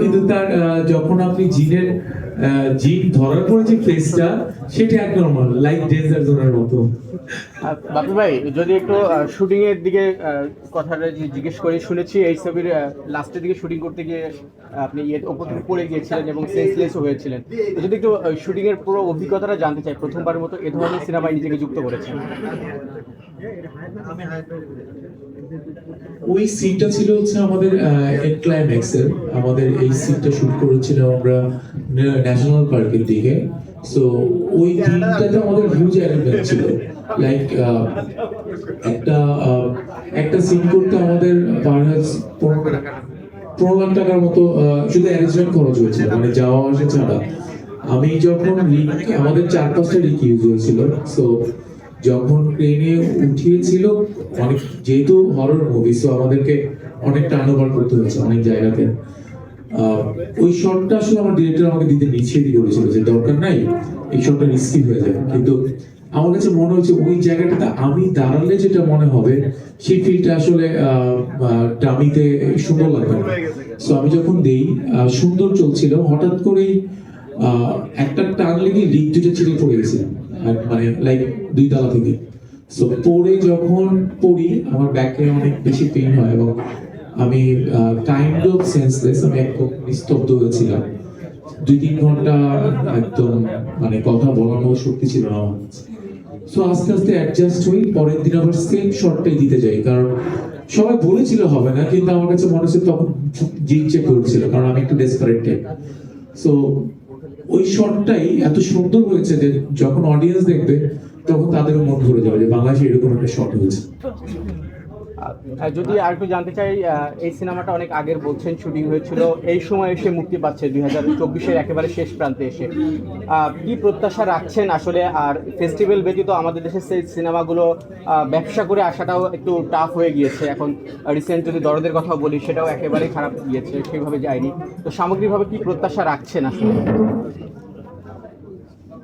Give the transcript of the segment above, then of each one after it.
কিন্তু তার যখন আপনি জিনের আহ, জিন ধরার পরে যে ফেসটা সেটা এক নর্মাল লাইক ডেঞ্জার জোনের মতো। বাপি ভাই যদি একটু শুটিং এর দিকে আহ, কথাটা জিজ্ঞেস করি শুনেছি এই ছবির লাস্টের দিকে শুটিং করতে গিয়ে আপনি ইয়ে ওপর থেকে পড়ে গিয়েছিলেন এবং সেন্সলেসও হয়েছিলেন। যদি একটু শুটিং এর পুরো অভিজ্ঞতাটা জানতে চাই প্রথমবারের মতো এ ধরনের সিনেমায় নিজেকে যুক্ত করেছেন। ওই সিনটা ছিল হচ্ছে আমাদের ক্লাইম্যাক্সের আমাদের এই সিনটা শুট করেছিলাম আমরা ন্যাশনাল পার্কের দিকে। সো ওই দিনটাতে আমাদের হিউজ ছিল। লাইক একটা একটা সিন করতে আমাদের পার পনেরো পনেরো লাখ টাকার মতো শুধু অ্যারেঞ্জমেন্ট খরচ হয়েছিল মানে যাওয়া আসা ছাড়া। আমি যখন আমাদের চার পাঁচটা রিক ইউজ হয়েছিল। সো যখন ট্রেনে উঠিয়েছিল, অনেক, যেহেতু হরর মুভি সো আমাদেরকে অনেক টার্ন ওভার করতে হয়েছে অনেক জায়গাতে। ওই শটটা আসলে আমার ডিরেক্টর আমাকে দিতে নিষেধ করেছিল যে দরকার নাই, এই শটটা হয়ে কিন্তু আমার কাছে মনে হচ্ছে ওই জায়গাটাতে আমি দাঁড়ালে যেটা মনে হবে, সেই ফিলটা আসলে ডামিতে সুন্দর লাগবে না। সো আমি যখন দেই সুন্দর চলছিল, হঠাৎ করেই একটা টান লেগে লিক দুটো ছিঁড়ে পড়ে গেছে। আর মানে লাইক দুই তালা থেকে। সো পড়ে যখন পড়ি, আমার ব্যাকে অনেক বেশি পেইন হয় এবং আমি কাইন্ড অফ সেন্সলেস আমি একদম নিস্তব্ধ হয়েছিলাম। দুই তিন ঘণ্টা একদম মানে কথা বলানোর শক্তি ছিল না আমার সো আস্তে আস্তে অ্যাডজাস্ট হই, পরের দিন আবার সেম শর্টটাই দিতে যাই, কারণ সবাই বলেছিল হবে না, কিন্তু আমার কাছে মনে হচ্ছে তখন চেক করছিল, কারণ আমি একটু ডেসপারেট টাইপ সো ওই শটটাই এত সুন্দর হয়েছে যে যখন অডিয়েন্স দেখবে, তখন তাদেরও মন ভরে যাবে যে বাংলাদেশে এরকম একটা শট হয়েছে। যদি আর একটু জানতে চাই এই সিনেমাটা অনেক আগের বলছেন, শুটিং হয়েছিল। এই সময় এসে মুক্তি পাচ্ছে দুই হাজার চব্বিশের একেবারে শেষ প্রান্তে এসে। কি প্রত্যাশা রাখছেন আসলে? আর ফেস্টিভ্যাল ব্যতীত আমাদের দেশের সেই সিনেমাগুলো ব্যবসা করে আসাটাও একটু টাফ হয়ে গিয়েছে। এখন রিসেন্ট যদি দরদের কথা বলি, সেটাও একেবারে খারাপ গিয়েছে সেইভাবে যায়নি। তো সামগ্রিকভাবে কি প্রত্যাশা রাখছেন আসলে?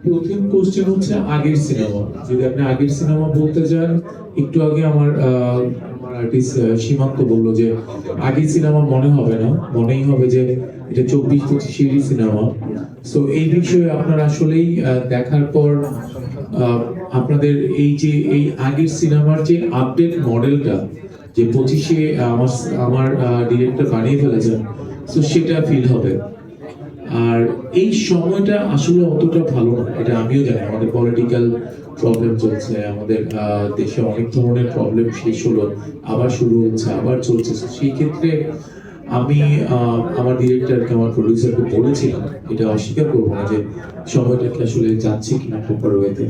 প্রথম কোশ্চেন হচ্ছে আগের সিনেমা। যদি আপনি আগের সিনেমা বলতে যান, একটু আগে আমার আর্টিস্ট সীমান্ত বলল যে, আগের সিনেমা মনে হবে না। মনেই হবে যে, এটা চব্বিশ পঁচিশেরই সিনেমা। সো এই বিষয়ে আপনার আসলেই দেখার পর আপনাদের এই যে, এই আগের সিনেমার যে আপডেট মডেলটা যে পঁচিশে আমার আমার ডিরেক্টর বানিয়ে ফেলেছেন সো সেটা ফিল হবে। আর এই সময়টা আসলে অতটা ভালো না। এটা আমিও জানি, আমাদের পলিটিক্যাল প্রবলেম চলছে, আমাদের দেশে অনেক ধরনের প্রবলেম শেষ হলো, আবার শুরু হচ্ছে, আবার চলছে। সেই ক্ষেত্রে আমি আমার ডিরেক্টরকে আমার প্রডিউসারকে বলেছিলাম, এটা অস্বীকার করব না যে সময়টাকে আসলে যাচ্ছে কিনা প্রপার ওয়েতে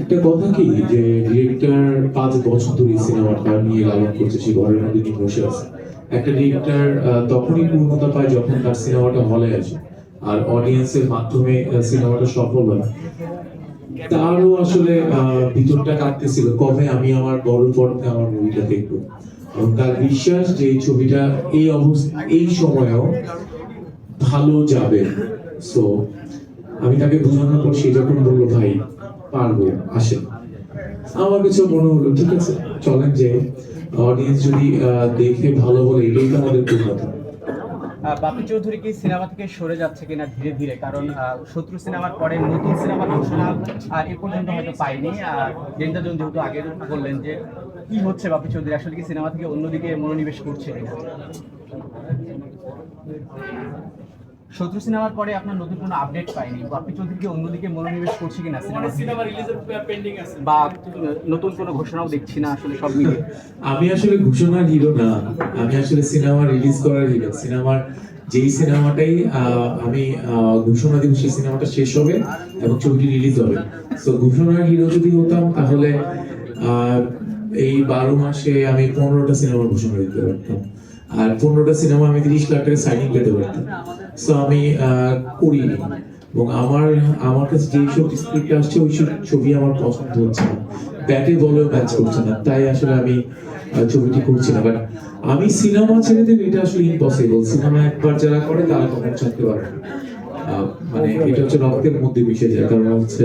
একটা কথা কি, যে ডিরেক্টর পাঁচ বছর ধরে সিনেমাটা নিয়ে লালন করছে, সে ঘরের মধ্যে বসে আছে। একটা ডিরেক্টর তখনই পূর্ণতা পায় যখন তার সিনেমাটা হলে আসে আর অডিয়েন্সের মাধ্যমে সিনেমাটা সফল হয়। তারও আসলে ভিতরটা কাটতেছিল, কবে আমি আমার বড় পর্দায় আমার মুভিটা দেখব। এবং তার বিশ্বাস যে এই ছবিটা এই অবস্থা, এই সময়েও ভালো যাবে। সো আমি তাকে বোঝানোর পর সে যখন বলল, ভাই, পারব, আসেন। আমার কিছু মনে হলো, ঠিক আছে, চলেন যে অডিয়েন্স যদি দেখে ভালো বলে, এটাই তো আমাদের পূর্ণতা বাপি চৌধুরী কি সিনেমা থেকে সরে যাচ্ছে কিনা ধীরে ধীরে? কারণ শত্রু সিনেমার পরে নতুন সিনেমার ঘোষণা এ পর্যন্ত হয়তো পাইনি। ডেন্টাজন যেহেতু আগে বললেন যে কি হচ্ছে বাপি চৌধুরী, আসলে কি সিনেমা থেকে অন্যদিকে মনোনিবেশ করছে কিনা? শত্রু সিনেমার পরে আপনার নতুন কোনো আপডেট পাইনি বাপি চৌধুরী কি অন্যদিকে মনোনিবেশ করছে কিনা সিনেমা সিনেমা রিলিজের পেন্ডিং আছে। বা নতুন কোনো ঘোষণাও দেখছি না আসলে সব মিলিয়ে। আমি আসলে ঘোষণার হিরো না। আমি আসলে সিনেমা রিলিজ করার হিরো সিনেমার যেই সিনেমাটাই আমি ঘোষণা দিব সেই সিনেমাটা শেষ হবে এবং ছবিটি রিলিজ হবে। তো ঘোষণার হিরো যদি হতাম তাহলে আহ, এই বারো মাসে আমি পনেরোটা সিনেমার ঘোষণা দিতে পারতাম। আর পনেরোটা সিনেমা আমি তিরিশ লাখ টাকা সাইনিং পেতে পারতাম। সো আমি করিনি এবং আমার আমার কাছে যেই সব স্ক্রিপ্ট আসছে ওই সব ছবি আমার পছন্দ হচ্ছে না। ব্যাটে বলেও ম্যাচ করছে না। তাই আসলে আমি ছবিটি করছি না। বাট আমি সিনেমা ছেড়ে দেব এটা আসলে ইম্পসিবল সিনেমা একবার যারা করে তারা কখন ছাড়তে। আহ, মানে এটা হচ্ছে রক্তের মধ্যে মিশে যায়। কারণ হচ্ছে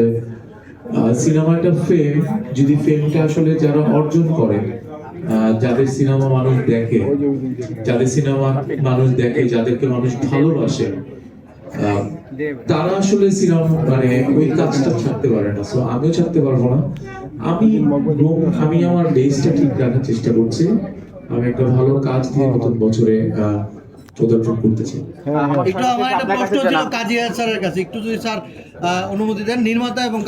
সিনেমা একটা ফেম যদি ফেমটা আসলে যারা অর্জন করে যাদের সিনেমা মানুষ দেখে যাদের সিনেমা মানুষ দেখে যাদেরকে মানুষ ভালোবাসে তারা আসলে সিনেমা মানে ওই কাজটা ছাড়তে পারে না। সো আমিও ছাড়তে পারব না। আমি আমি আমার বেসটা ঠিক রাখার চেষ্টা করছি। আমি একটা ভালো কাজ দিয়ে নতুন বছরে আহ, প্রদর্শন করতে চাই। একটু আমার একটা প্রশ্ন ছিল কাজী স্যারের কাছে। একটু যদি স্যার অনুমতি দেন নির্মাতা এবং